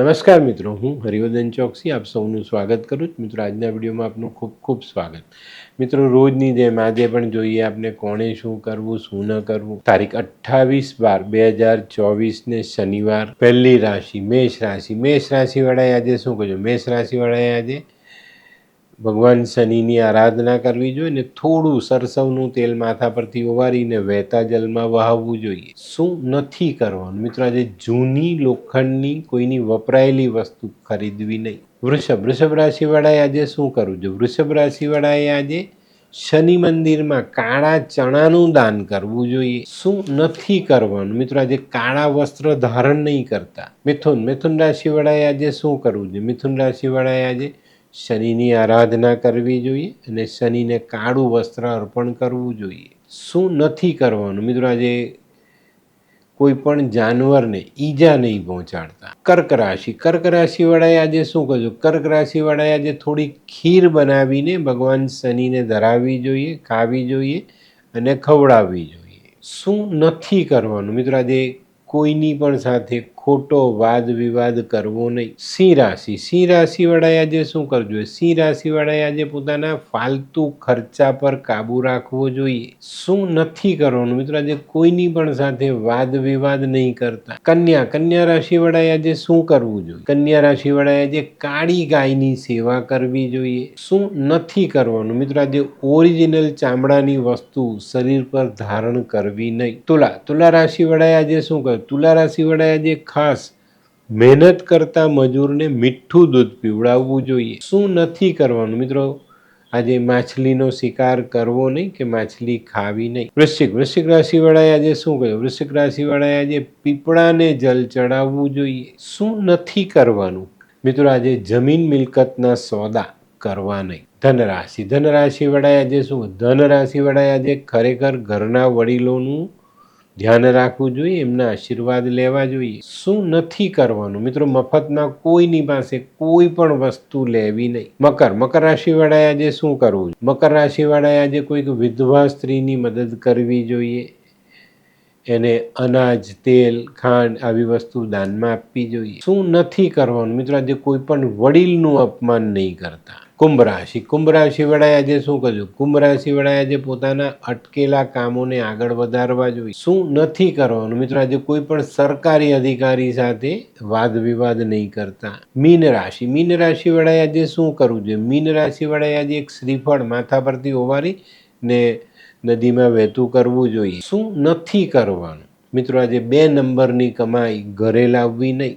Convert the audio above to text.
નમસ્કાર મિત્રો, હું હરિવર્ધન ચોકસી, આપ સૌનું સ્વાગત કરું છું. મિત્રો, આજના વિડીયોમાં આપનું ખૂબ ખૂબ સ્વાગત. મિત્રો, રોજની જેમ આજે પણ જોઈએ આપને કોણે શું કરવું, શું ન કરવું. તારીખ અઠ્ઠાવીસ બાર બે હજાર ચોવીસને શનિવાર, પહેલી રાશિ, મેષ રાશિ. મેષ રાશિવાળાએ આજે શું કહ્યું મેષ રાશિવાળાએ આજે ભગવાન શનિની આરાધના કરવી જોઈએ ને થોડું સરસવનું તેલ માથા પરથી ઓવારીને વહેતા જલમાં વહાવવું જોઈએ. શું નથી કરવાનું? મિત્રો, આજે જૂની લોખંડની કોઈની વપરાયેલી વસ્તુ ખરીદવી નહીં. વૃષભ વૃષભ રાશિવાળાએ આજે શું કરવું જોઈએ? વૃષભ રાશિવાળાએ આજે શનિ મંદિરમાં કાળા ચણાનું દાન કરવું જોઈએ. શું નથી કરવાનું? મિત્રો, આજે કાળા વસ્ત્ર ધારણ નહીં કરતા. મિથુન મિથુન રાશિવાળાએ આજે શું કરવું જોઈએ? મિથુન રાશિવાળાએ આજે શનિની આરાધના કરવી જોઈએ અને શનિને કાળું વસ્ત્ર અર્પણ કરવું જોઈએ. શું નથી કરવાનું? મિત્રો, આજે કોઈ પણ જાનવરને ઈજા નહીં પહોંચાડતા. કર્ક રાશિ. કર્ક રાશિવાળાએ આજે શું કરજો કર્ક રાશિવાળાએ આજે થોડી ખીર બનાવીને ભગવાન શનિને ધરાવવી જોઈએ, ખાવી જોઈએ અને ખવડાવવી જોઈએ. શું નથી કરવાનું? મિત્રો, આજે કોઈની પણ સાથે ખોટો વાદ વિવાદ કરવો નહીં. સિંહ રાશિ. સિંહ રાશિવાળાએ આજે શું કરવું જોઈએ? સિંહ રાશિવાળાએ આજે પોતાના ફાલતુ ખર્ચા પર કાબુ રાખવો જોઈએ. શું નથી કરવાનું? મિત્રો, આજે કોઈની પણ સાથે વાદ વિવાદ નહીં કરતા. કન્યા. કન્યા રાશિવાળાએ આજે શું કરવું જોઈએ? કન્યા રાશિવાળાએ આજે કાળી ગાયની સેવા કરવી જોઈએ. શું નથી કરવાનું? મિત્રો, આજે ઓરિજિનલ ચામડાની વસ્તુ શરીર પર ધારણ કરવી નહીં. તુલા. તુલા રાશિવાળાએ આજે શું કર્યું? તુલા રાશિવાળાએ આજે ખાસ મહેનત કરતા મજૂરને મીઠું દૂધ પીવડાવવું જોઈએ. શું નથી કરવાનું મિત્રો? આજે માછલીનો શિકાર કરવો નહીં કે માછલી ખાવી નહીં? વૃશ્ચિક વૃશ્ચિક રાશિવાળાએ આજે શું કહ્યું? વૃશ્ચિક રાશિવાળાએ આજે પીપળાને જલ ચડાવવું જોઈએ. શું નથી કરવાનું? મિત્રો, આજે જમીન મિલકતના સોદા કરવા નહીં. ધનરાશિ, ધનરાશિવાળાએ આજે શું? ધનરાશિવાળાએ આજે ખરેખર ઘરના વડીલોનું ધ્યાન રાખવું જોઈએ, એમના આશીર્વાદ લેવા જોઈએ. શું નથી કરવાનું? મિત્રો મફતમાં કોઈની પાસે કોઈ પણ વસ્તુ લેવી નહીં. મકર. મકર રાશિવાળાએ આજે શું કરવું મકર રાશિવાળાએ આજે કોઈક વિધવા સ્ત્રીની મદદ કરવી જોઈએ. એને અનાજ, તેલ, ખાંડ આવી વસ્તુ દાનમાં આપવી જોઈએ. શું નથી કરવાનું? મિત્રો, આજે કોઈ પણ વડીલનું અપમાન નહીં કરતા. કુંભ રાશિ કુંભ રાશિવાળાએ આજે શું કર્યું? કુંભ રાશિવાળાએ આજે પોતાના અટકેલા કામોને આગળ વધારવા જોઈએ. શું નથી કરવાનું? મિત્રો, આજે કોઈ પણ સરકારી અધિકારી સાથે વાદ વિવાદ નહીં કરતા. મીન રાશિ. મીન રાશિવાળાએ આજે શું કરવું જોઈએ? મીન રાશિવાળાએ આજે એક શ્રીફળ માથા પરથી ઓવારી ને નદીમાં વહેતું કરવું જોઈએ. શું નથી કરવાનું? મિત્રો, આજે બે નંબરની કમાઈ ઘરે લાવવી નહીં.